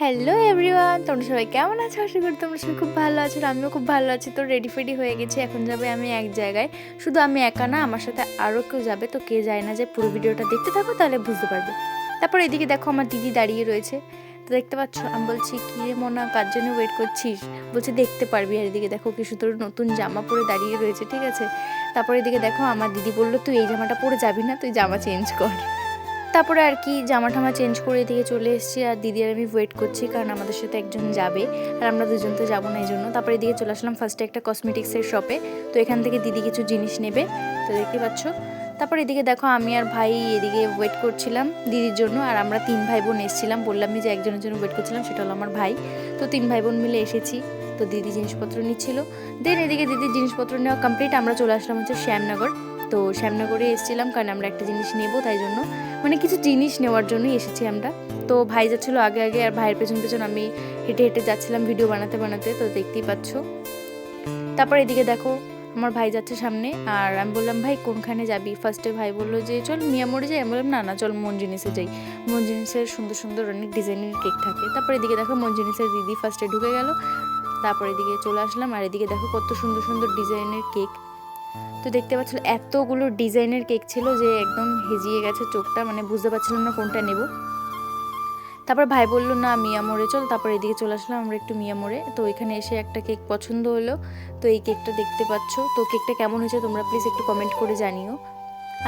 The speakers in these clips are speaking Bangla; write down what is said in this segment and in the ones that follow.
হ্যালো এভরিওয়ান তোমরা সবাই কেমন আছো? আশা করি তোমরা সবাই খুব ভালো আছো আমিও খুব ভালো আছি। তো রেডি ফেডি হয়ে গেছি। এখন যাবে আমি এক জায়গায়। শুধু আমি একা না, আমার সাথে আরও কেউ যাবে। তো কে যায় না যে পুরো ভিডিওটা দেখতে থাকো, তাহলে বুঝতে পারবে। তারপর এদিকে দেখো আমার দিদি দাঁড়িয়ে রয়েছে। তো দেখতে পাচ্ছ, আমি বলছি, কি রে মোনা, কার জন্য ওয়েট করছিস? বলছে, দেখতে পারবি। আর এদিকে দেখো কি সুন্দর নতুন জামা পরে দাঁড়িয়ে রয়েছে, ঠিক আছে? তারপর এদিকে দেখো আমার দিদি বলল, তুই এই জামাটা পরে যাবি না, তুই জামা চেঞ্জ কর। তারপরে আর কি জামা টামা চেঞ্জ করে এদিকে চলে এসেছি আর দিদি আর আমি ওয়েট করছি, কারণ আমাদের সাথে একজন যাবে আর আমরা দুজন তো যাব না এই জন্য তারপরে এদিকে চলে আসলাম ফার্স্টে একটা কসমেটিক্সের শপে তো এখান থেকে দিদি কিছু জিনিস নেবে, তো দেখতে পাচ্ছ। তারপর এদিকে দেখো আমি আর ভাই এদিকে ওয়েট করছিলাম দিদির জন্য আর আমরা তিন ভাই বোন এসেছিলাম। বললামই যে একজনের জন্য ওয়েট করছিলাম, সেটা হলো আমার ভাই। তো তিন ভাই বোন মিলে এসেছি, তো দিদি জিনিসপত্র নিচ্ছিল। দেন এদিকে দিদির জিনিসপত্র নেওয়া কমপ্লিট আমরা চলে আসলাম হচ্ছে শ্যামনগর। তো শ্যামনগরে এসেছিলাম কারণ আমরা একটা জিনিস নেব তাই জন্য। মানে কিছু জিনিস নেওয়ার জন্যই এসেছি আমরা। তো ভাই যাচ্ছিল আগে আগে আর ভাইয়ের পেছন পেছন আমি হেঁটে হেঁটে যাচ্ছিলাম ভিডিও বানাতে বানাতে, তো দেখতেই পাচ্ছ। তারপর এদিকে দেখো, আমার ভাই যাচ্ছে সামনে আর আমি বললাম, ভাই, কোনখানে যাবি? ফার্স্টে ভাই বলল যে, চল মিয়া মোড়ে যাই। আমি বললাম, না না, চল মন জিনিসে যাই। মন জিনিসের সুন্দর সুন্দর অনেক ডিজাইনের কেক থাকে। তারপর এদিকে দেখো মন জিনিসের দিদি ফার্স্টে ঢুকে গেল। তারপর এদিকে চলে আসলাম আর এদিকে দেখো কত সুন্দর সুন্দর ডিজাইনের কেক। তো দেখতে পাচ্ছিল এতগুলো ডিজাইনের কেক ছিল যে একদম হেজিয়ে গেছে চোখটা মানে বুঝতে পারছিলাম না কোনটা নেব। তারপর ভাই বলল, না, মিয়া মোড়ে চল। তারপর এদিকে চলে আসলাম, আমরা একটু মিয়া মোড়ে তো এখানে এসে একটা কেক পছন্দ হলো। তো এই কেকটা দেখতে পাচ্ছ। তো কেকটা কেমন হয়েছে তোমরা প্লিজ একটু কমেন্ট করে জানিও।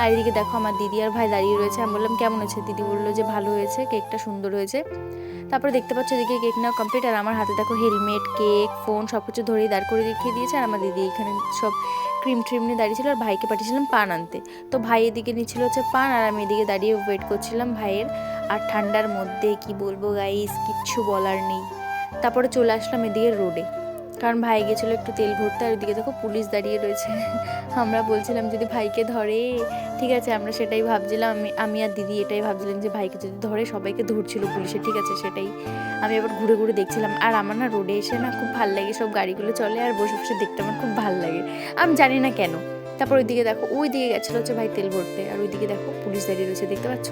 আর এদিকে দেখো, আমার দিদি আর ভাই দাঁড়িয়ে রয়েছে। আমি বললাম, কেমন হয়েছে? দিদি বলল যে, ভালো হয়েছে, কেকটা সুন্দর হয়েছে। তারপরে দেখতে পাচ্ছ এদিকে কেক নেওয়া কমপ্লিট আর আমার হাতে দেখো, হেলমেট, কেক, ফোন সব কিছু ধরেই দাঁড় করে রেখে দিয়েছে। আর আমার দিদি এখানে সব ক্রিম ট্রিম নিয়ে দাঁড়িয়ে ছিল আর ভাইকে পাঠিয়েছিলাম পান আনতে। তো ভাই এদিকে নিচ্ছিল হচ্ছে পান আর আমি এদিকে দাঁড়িয়ে ওয়েট করছিলাম ভাইয়ের। আর ঠান্ডার মধ্যে কি বলব গাইস কিচ্ছু বলার নেই। তারপরে চলে আসলাম এদিকে রোডে কারণ ভাই গেছিল একটু তেল ভরতে আর ওইদিকে দেখো পুলিশ দাঁড়িয়ে রয়েছে। আমরা বলছিলাম যদি ভাইকে ধরে, ঠিক আছে, আমরা সেটাই ভাবছিলাম, আমি আমি আর দিদি এটাই ভাবছিলাম যে ভাইকে যদি ধরে সবাইকে ধরছিল পুলিশে, ঠিক আছে, সেটাই। আমি আবার ঘুরে ঘুরে দেখছিলাম, আর আমার না রোডে এসে না খুব ভালো লাগে সব গাড়িগুলো চলে, আর বসে বসে দেখতে আমার খুব ভালো লাগে। আমি জানি না কেন। তারপর ওইদিকে দেখো ওই দিকে গেছিল হচ্ছে ভাই তেল ভরতে, আর ওইদিকে দেখো পুলিশ দাঁড়িয়ে রয়েছে, দেখতে পাচ্ছ?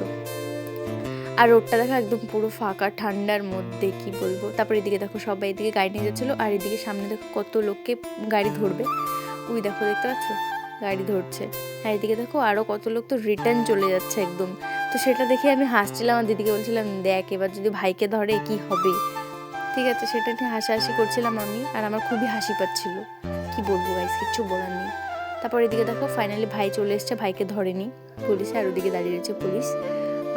আর রোডটা দেখো একদম পুরো ফাঁকা, ঠান্ডার মধ্যে, কি বলব? তারপর এদিকে দেখো সবাই এদিকে গাড়ি নিয়ে যাচ্ছিল, আর এদিকে সামনে দেখো কত লোককে গাড়ি ধরবে। ওই দেখো, দেখতে পাচ্ছ? গাড়ি ধরছে। আর এদিকে দেখো আরও কত লোক তো রিটার্ন চলে যাচ্ছে একদম। তো সেটা দেখে আমি হাসছিলাম আমার দিদিকে বলছিলাম, দেখ, এবার যদি ভাইকে ধরে, কি হবে? ঠিক আছে, সেটা নিয়ে হাসাহাসি করছিলাম আমি, আর আমার খুবই হাসি পাচ্ছিল। কি বলব গাইস কিচ্ছু বলার নেই। তারপর এদিকে দেখো ফাইনালি ভাই চলে এসছে, ভাইকে ধরেনি, পুলিশে, আর ওদিকে দাঁড়িয়ে রয়েছে পুলিশ।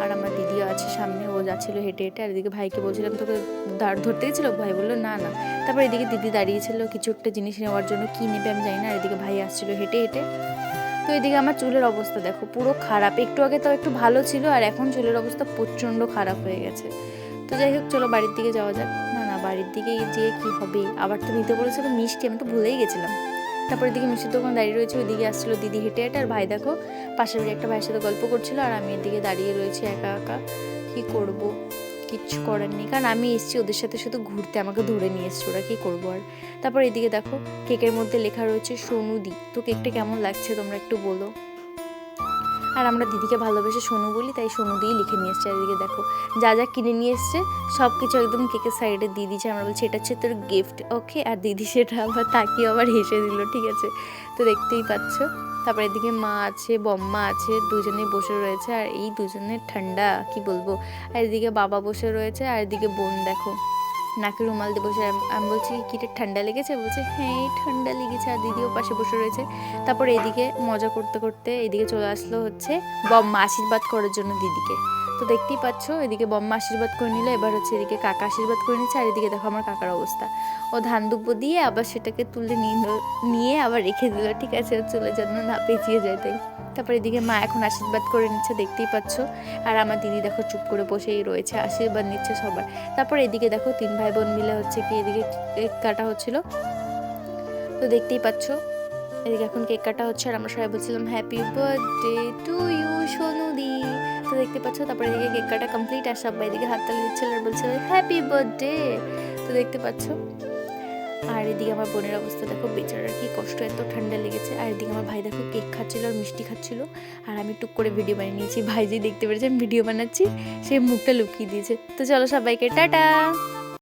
আর আমার দিদিও আছে সামনে, ও যাচ্ছিল হেঁটে হেঁটে, আর এদিকে ভাইকে বলছিলাম, তোকে দাঁড় ধরতে গেছিল? ভাই বলল, না না। তারপর এদিকে দিদি দাঁড়িয়েছিল কিছু একটা জিনিস নেওয়ার জন্য, কী নেবে আমি জানি না, আর এদিকে ভাই আসছিল হেঁটে হেঁটে। তো এদিকে আমার চুলের অবস্থা দেখো, পুরো খারাপ। একটু আগে তাও একটু ভালো ছিল, আর এখন চুলের অবস্থা প্রচণ্ড খারাপ হয়ে গেছে। তো যাই হোক, চলো বাড়ির দিকে যাওয়া যাক। না না, বাড়ির দিকে যেয়ে কী হবে? আবার তো নিতে বলেছিল মিষ্টি, আমি তো ভুলেই গেছিলাম। তারপর এদিকে মিষ্টির দোকান দাঁড়িয়ে রয়েছে, ওইদিকে আসছিল দিদি হেঁটে হেঁটে। আর ভাই দেখো, পাশের একটা ভাইয়ের সাথে গল্প করছিল, আর আমি এদিকে দাঁড়িয়ে রয়েছি একা একা। কি করব? কিচ্ছু করার নেই। কারণ আমি এসেছি ওদের সাথে শুধু ঘুরতে, আমাকে ধরে নিয়ে এসছি ওরা, কী করব আর? তারপর এদিকে দেখো, কেকের মধ্যে লেখা রয়েছে সোনুদি তো কেকটা কেমন লাগছে তোমরা একটু বলো। আর আমরা দিদিকে ভালোবেসে সোনু বলি, তাই সোনু দিয়েই লিখে নিয়ে এসছে। এদিকে দেখো, যা যা কিনে নিয়ে এসছে সব কিছু একদম কেকের সাইডে দিয়ে দিয়েছে। আমরা বলছি, এটা হচ্ছে তোর গিফট ওকে আর দিদি সেটা আবার তাকিয়ে আবার হেসে দিল, ঠিক আছে, তো দেখতেই পাচ্ছ। তারপর এদিকে মা আছে, বম্মা আছে, দুজনেই বসে রয়েছে। আর এই দুজনের ঠান্ডা, কি বলব? আর এদিকে বাবা বসে রয়েছে, আর এদিকে বোন দেখো। নাকে রুমাল দিয়ে বসে, আমি বলছি, কি রে, ঠান্ডা লেগেছে? বলছে হ্যাঁ এই ঠান্ডা লেগেছে। আর দিদিও পাশে বসে রয়েছে। তারপর এদিকে মজা করতে করতে এদিকে চলে আসলো হচ্ছে বম্মা আশীর্বাদ করার জন্য দিদিকে। তো দেখতেই পাচ্ছ, এদিকে বম্মা আশীর্বাদ করে নিল, এবার হচ্ছে এদিকে কাকা আশীর্বাদ করে নিচ্ছে, আর এদিকে দেখো আমার কাকার অবস্থা। ও ধান দুব্বো দিয়ে আবার সেটাকে তুলে নিয়ে আবার রেখে দিল, ঠিক আছে? চলে যেন না পেঁচিয়ে যায় তাই। তারপর এদিকে মা এখন আশীর্বাদ করে নিচ্ছে, দেখতেই পাচ্ছ। আর আমার দিদি দেখো চুপ করে বসেই রয়েছে, আশীর্বাদ নিচ্ছে সবার। তারপর এদিকে দেখো তিন ভাই বোন মিলে হচ্ছে কি, এদিকে কেক কাটা হচ্ছিল। তো দেখতেই পাচ্ছ এদিকে এখন কেক কাটা হচ্ছে আর আমরা সবাই বলছিলাম হ্যাপি বার্থডে টু ইউ সোনুদি। তো দেখতে পাচ্ছ, তারপরে এদিকে কেক কাটা কমপ্লিট আর সবাই এদিকে হাততালি দিচ্ছিল আর বলছিল হ্যাপি বার্থডে তো দেখতে পাচ্ছ। আর এদিকে আমার বোনের অবস্থা দেখো, বেচারার কি কষ্ট, এত ঠান্ডা লেগেছে। আর এদিকে আমার ভাই দেখো কেক খাচ্ছিল আর মিষ্টি খাচ্ছিল। আর আমি টুক করে ভিডিও বানিয়ে নিয়েছি ভাই যে দেখতে পেরেছে, আমি ভিডিও বানাচ্ছি, সে মুখটা লুকিয়ে দিয়েছে। তো চলো সবাইকে, টাটা!